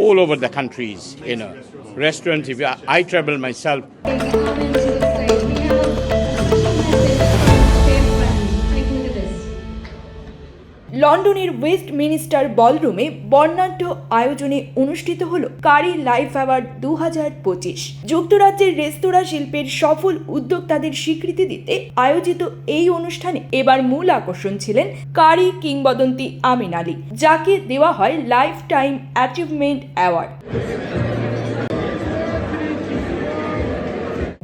all over the countries, you know. Restaurants, if I, I travel myself, লন্ডনের Westminster বলরুমে বর্ণাঢ্য আয়োজনে অনুষ্ঠিত হল কারি লাইফ অ্যাওয়ার্ড দু হাজার পঁচিশ। যুক্তরাজ্যের রেস্তোরাঁ শিল্পের সফল উদ্যোক্তাদের স্বীকৃতি দিতে আয়োজিত এই অনুষ্ঠানে এবার মূল আকর্ষণ ছিলেন কারি কিংবদন্তি আমিন আলী, যাকে দেওয়া হয় লাইফ টাইম অ্যাচিভমেন্ট অ্যাওয়ার্ড।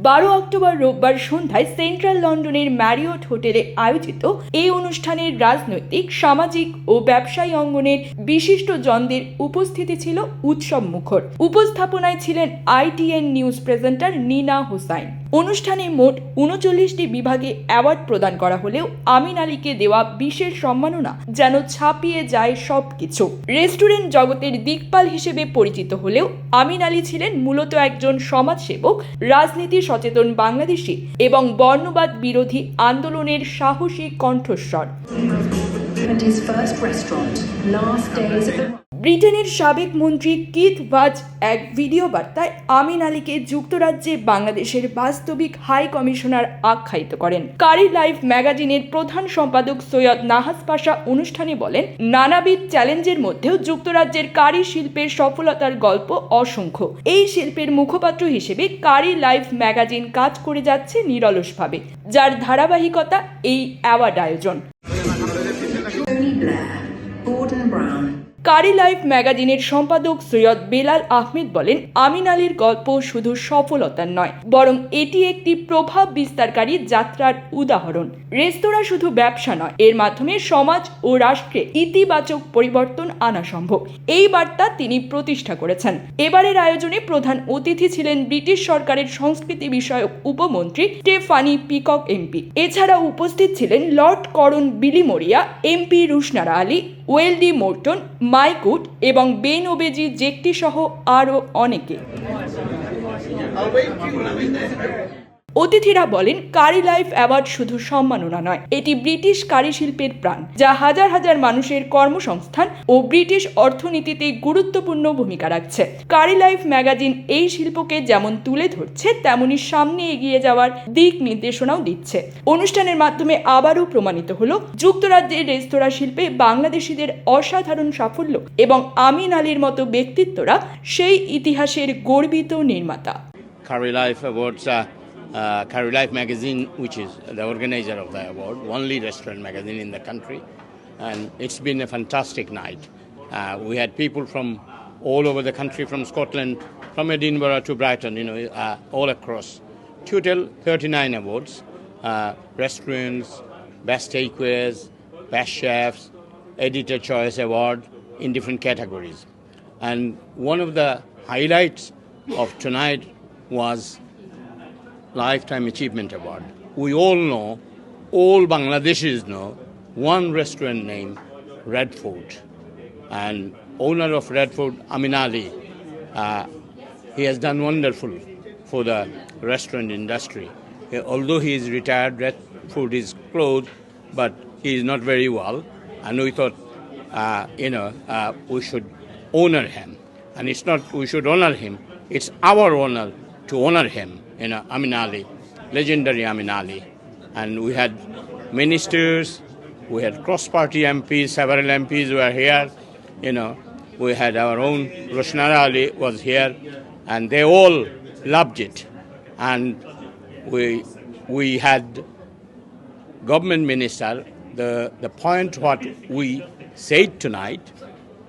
বারো অক্টোবর রোববার সন্ধ্যায় সেন্ট্রাল লন্ডনের ম্যারিওট হোটেলে আয়োজিত এই অনুষ্ঠানের রাজনৈতিক, সামাজিক ও ব্যবসায়ী অঙ্গনের বিশিষ্ট জনদের উপস্থিতি ছিল উৎসব মুখর। উপস্থাপনায় ছিলেন ITN news presenter Nina Hossain. অনুষ্ঠানে মোট উনচল্লিশটি বিভাগে অ্যাওয়ার্ড প্রদান করা হলেও আমিন আলীকে দেওয়া বিশেষ সম্মাননা যেন ছাপিয়ে যায় সবকিছু। রেস্টুরেন্ট জগতের দিকপাল হিসেবে পরিচিত হলেও আমিন আলী ছিলেন মূলত একজন সমাজসেবক, রাজনীতি সচেতন বাংলাদেশি এবং বর্ণবাদ বিরোধী আন্দোলনের সাহসী কণ্ঠস্বর। ব্রিটেনের সাবেক মন্ত্রী কিথ ভাজ এক ভিডিও বার্তায় আমিন আলীকে যুক্তরাজ্যে বাংলাদেশের বাস্তবিক হাই কমিশনার আখ্যায়িত করেন। কারি লাইফ ম্যাগাজিনের প্রধান সম্পাদক সৈয়দ নাহাজ পাশা অনুষ্ঠানে বলেন, নানাবিধ চ্যালেঞ্জের মধ্যেও যুক্তরাজ্যের কারি শিল্পের সফলতার গল্প অসংখ্য। এই শিল্পের মুখপাত্র হিসেবে কারি লাইফ ম্যাগাজিন কাজ করে যাচ্ছে নিরলসভাবে, যার ধারাবাহিকতা এই অ্যাওয়ার্ড আয়োজন। কারি লাইফ ম্যাগাজিনের সম্পাদক সৈয়দ বেলাল আহমেদ বলেন, আমিন আলীর গল্প শুধু সফলতার নয়, বরং এটি একটি প্রভাব বিস্তারকারী যাত্রার উদাহরণ। রেস্তোরাঁ শুধু ব্যবসা নয়, এর মাধ্যমে সমাজ ও রাষ্ট্রে ইতিবাচক পরিবর্তন আনা সম্ভব। এই বার্তা তিনি প্রতিষ্ঠা করেছেন। এবারের আয়োজনে প্রধান অতিথি ছিলেন ব্রিটিশ সরকারের সংস্কৃতি বিষয়ক উপমন্ত্রী স্টেফানি পিকক এমপি। এছাড়া উপস্থিত ছিলেন Lord Karan Bilimoria, MP Rushanara Ali Wendy Morton মাইকুট এবং বেন ওবেজি জেকটি সহ আরও অনেকে। অতিথিরা বলেন কারি লাইফ অ্যাওয়ার্ড শুধু সম্মাননা নয় এটি ব্রিটিশ কারি শিল্পের প্রাণ যা হাজার হাজার মানুষের কর্মসংস্থান ও ব্রিটিশ অর্থনীতিতে গুরুত্বপূর্ণ ভূমিকা রাখছে। কারি লাইফ ম্যাগাজিন এই শিল্পকে যেমন তুলে ধরছে তেমনি সামনে এগিয়ে যাওয়ার দিক নির্দেশনাও দিচ্ছে। অনুষ্ঠানের মাধ্যমে আবারও প্রমাণিত হলো যুক্তরাজ্যের রেস্তোরাঁ শিল্পে বাংলাদেশিদের অসাধারণ সাফল্য এবং আমিন আলীর মতো ব্যক্তিত্বরা সেই ইতিহাসের গর্বিত নির্মাতা। Curry Life Awards, uh, Curry Life magazine, which is the organizer of the award, only restaurant magazine in the country. And it's been a fantastic night. Uh, we had people from all over the country, from Scotland, from Edinburgh to Brighton, you know, uh, all across. Total 39 awards uh, restaurants, best takeaways, best chefs, editor choice award in different categories. And one of the highlights of tonight was Lifetime Achievement Award. We all know, all Bangladeshis know, one restaurant named Red Fort. And owner of Red Fort, Amin Ali, uh, he has done wonderful for the restaurant industry. Uh, Although he is retired, Red Fort is closed, but he is not very well. And we thought, uh, you know, uh, we should honor him. And it's not we should honor him, it's our honor to honor him, you uh, know, Amin Ali, legendary Amin Ali. And we had ministers, we had cross party MPs, several MPs were here, you know, we had our own Roshnara Ali was here, and they all loved it. And we, we had government minister, the, the point what we said tonight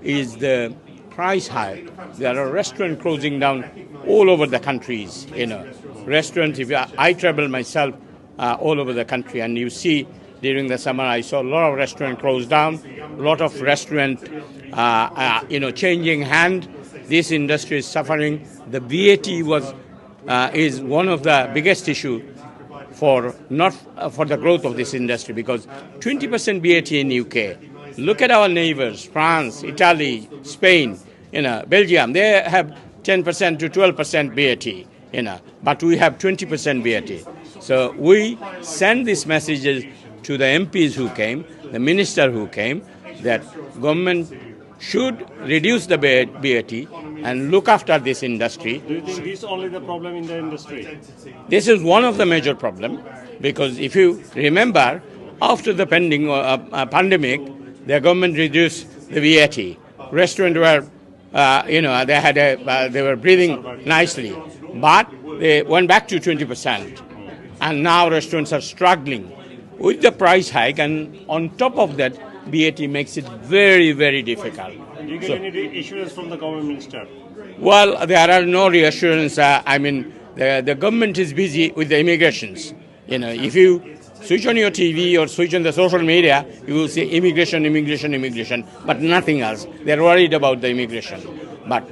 is the price hike. There are restaurants closing down all over the countries, you know. Restaurants, if I, I travel myself uh, all over the country and you see during the summer I saw a lot of restaurants closed down, a lot of restaurant, uh, uh, you know, changing hand. This industry is suffering. The VAT was, uh, is one of the biggest issue for not uh, for the growth of this industry because 20% VAT in UK. Look at our neighbors, France, Italy, Spain, you know, Belgium. They have 10% to 12% VAT, you know, but we have 20% VAT. So we send these messages to the MPs who came, the minister who came, that government should reduce the VAT and look after this industry. Do you think this is only the problem in the industry? This is one of the major problem because if you remember, after the pending uh, uh, pandemic, the government reduced the VAT. Restaurants were, uh, you know, they had a, uh, they were breathing nicely, but they went back to 20 percent, and now restaurants are struggling with the price hike, and on top of that, VAT makes it very, very difficult. Do you get So- any reassurance from the government minister? well, there are no reassurance. Uh, I mean, the, the government is busy with the immigrations. You know, if you switch on your TV or switch on the social media, you will see immigration, immigration, immigration, but nothing else. They're worried about the immigration. But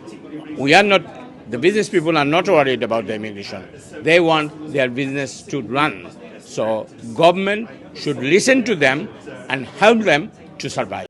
we are not, the business people are not worried about the immigration. They want their business to run. So government should listen to them and help them to survive.